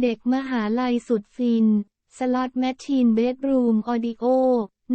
เด็กมหาลัยสุดฟิน สล็อตแมชชีนเบดรูมออดิโอ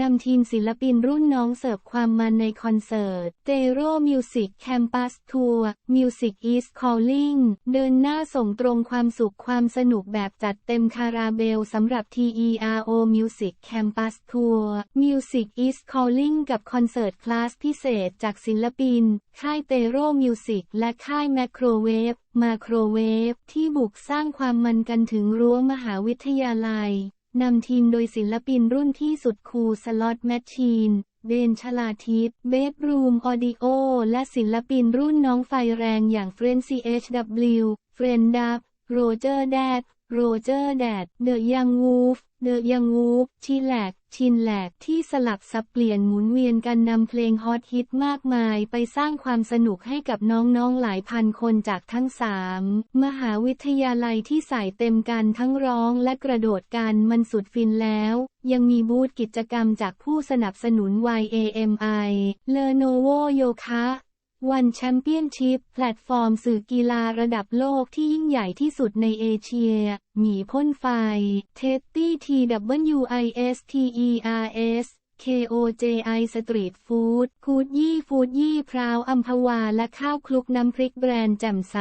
นำทีมศิลปินรุ่นน้องเสิร์ฟความมันในคอนเสิร์ตเตโรมิวสิกแคมปัสทัวร์มิวสิกอีสคอลลิงเดินหน้าส่งตรงความสุขความสนุกแบบจัดเต็มคาราเบลสำหรับ TERO Music Campus Tour Music is Calling กับคอนเสิร์ตคลาสพิเศษจากศิลปิน ค่ายเตโรมิวสิกและค่ายแมคโครเวฟมาโครเวฟที่บุกสร้างความมันกันถึงรั้วมหาวิทยาลัย นำทีมโดยศิลปินรุ่นที่สุดคูสล็อตแมชชีนเบนชลาทิปเบดรูมออดิโอ และศิลปินรุ่นน้องไฟแรงอย่างเฟรนซีเอชดับลิวเฟรนดับโรเจอร์แดด โรเจอร์แดด เดอะยังวูฟ เดอะยังวูฟ ชิแลก ชินแลก ที่สลับสับเปลี่ยนหมุนเวียนกันนำเพลงฮอตฮิตมากมายไปสร้างความสนุกให้กับน้องๆหลายพันคนจากทั้งสามมหาวิทยาลัยที่ใส่เต็มกันทั้งร้องและกระโดดกันมันสุดฟินแล้ว ยังมีบูธกิจกรรมจากผู้สนับสนุน YAMI เลโนโวโยคะ วันแชมเปี้ยนชิพแพลตฟอร์มสื่อกีฬาระดับโลกที่ยิ่งใหญ่ที่สุดในเอเชีย หมีพ่นไฟ เทตตี้ทีดับเบิลยูไอเอสทีอีอาร์เอส KOJI สตรีทฟู้ดคูดยี่ฟูดยี่พราวอัมพวาและข้าวคลุกน้ำพริกแบรนด์แจ่มใส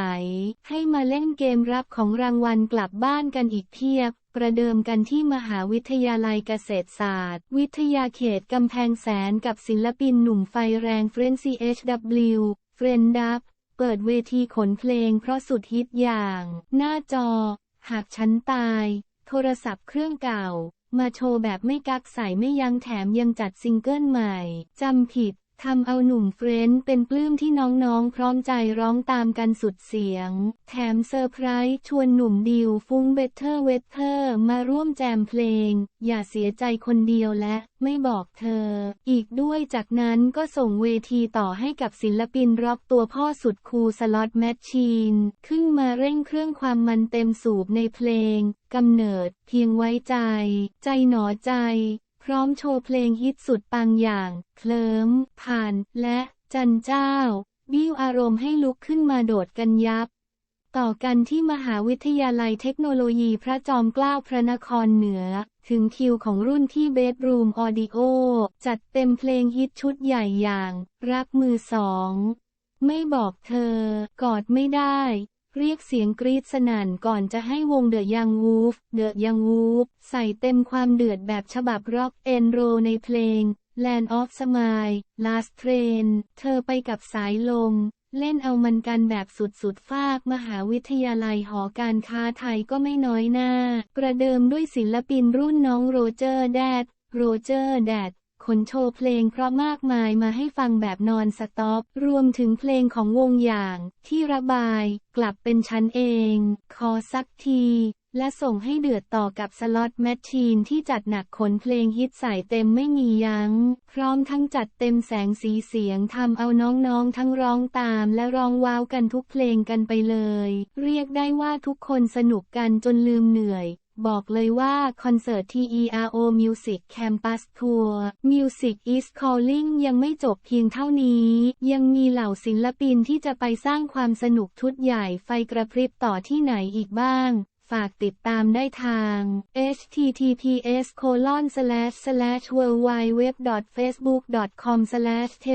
ให้มาเล่นเกมรับของรางวัลกลับบ้านกันอีกเพียบ ประเดิมกันที่มหาวิทยาลัยเกษตรศาสตร์ วิทยาเขตกำแพงแสนกับศิลปินหนุ่มไฟแรงเฟรนซี HW เฟรนดับเปิดเวทีขนเพลงเพราะสุดฮิตอย่าง หน้าจอ หากฉันตาย โทรศัพท์เครื่องเก่า มาโชว์แบบไม่กักใส่ไม่ยั้งแถมยังจัดซิงเกิลใหม่ จำผิด ทำเอาหนุ่มเฟรนด์เป็นปลื้มที่น้องๆ พร้อมใจร้องตามกันสุดเสียง แถมเซอร์ไพรส์ชวนหนุ่มดิวฟุ้งเบเทอร์เวเทอร์มาร่วมแจมเพลง อย่าเสียใจคนเดียวและไม่บอกเธอ อีกด้วยจากนั้นก็ส่งเวทีต่อให้กับศิลปินร็อกตัวพ่อสุดคูลสล็อตแมชชีน ขึ้นมาเร่งเครื่องความมันเต็มสูบในเพลงกำเนิดเพียงไว้ใจ ใจหนอใจ พร้อมโชว์เพลงฮิตสุดปังอย่าง เคลิมผ่าน และจันเจ้า บิ้วอารมณ์ให้ลุกขึ้นมาโดดกันยับ ต่อกันที่มหาวิทยาลัยเทคโนโลยีพระจอมเกล้าพระนครเหนือ ถึงคิวของรุ่นที่เบดรูมออดิโอ จัดเต็มเพลงฮิตชุดใหญ่อย่าง รักมือสอง ไม่บอกเธอ กอดไม่ได้ เรียกเสียงกรีดสนั่นก่อนจะให้วงเดอะยังวูฟเดอะยังวูฟใส่เต็มความเดือดแบบฉบับร็อกเอนโรในเพลง Land of Smile Last Train เธอไปกับสายลม เล่นเอามันกันแบบสุดๆ ฟากมหาวิทยาลัยหอการค้าไทยก็ไม่น้อยหน้า ประเดิมด้วยศิลปินรุ่นน้องโรเจอร์แดดโรเจอร์แดด ขนโชว์เพลงเพราะมากมายมาให้ฟังแบบนอนสต็อป รวมถึงเพลงของวงอย่างที่ระบาย กลับเป็นฉันเอง ขอสักทีและส่งให้เดือดต่อกับสล็อตแมชชีนที่จัดหนักขนเพลงฮิตใส่เต็มไม่มียัง้ง พร้อมทั้งจัดเต็มแสงสีเสียงทำเอาน้องๆทั้งร้องตามและร้องว้าวกันทุกเพลงกันไปเลย เรียกได้ว่าทุกคนสนุกกันจนลืมเหนื่อย บอกเลยว่าคอนเสิร์ต TERO Music Campus Tour Music is Calling ยังไม่จบเพียงเท่านี้ ยังมีเหล่าศิลปินที่จะไปสร้างความสนุกชุดใหญ่ไฟกระพริบต่อที่ไหนอีกบ้าง ฝากติดตามได้ทาง https colon slash slash w w w facebook com slash t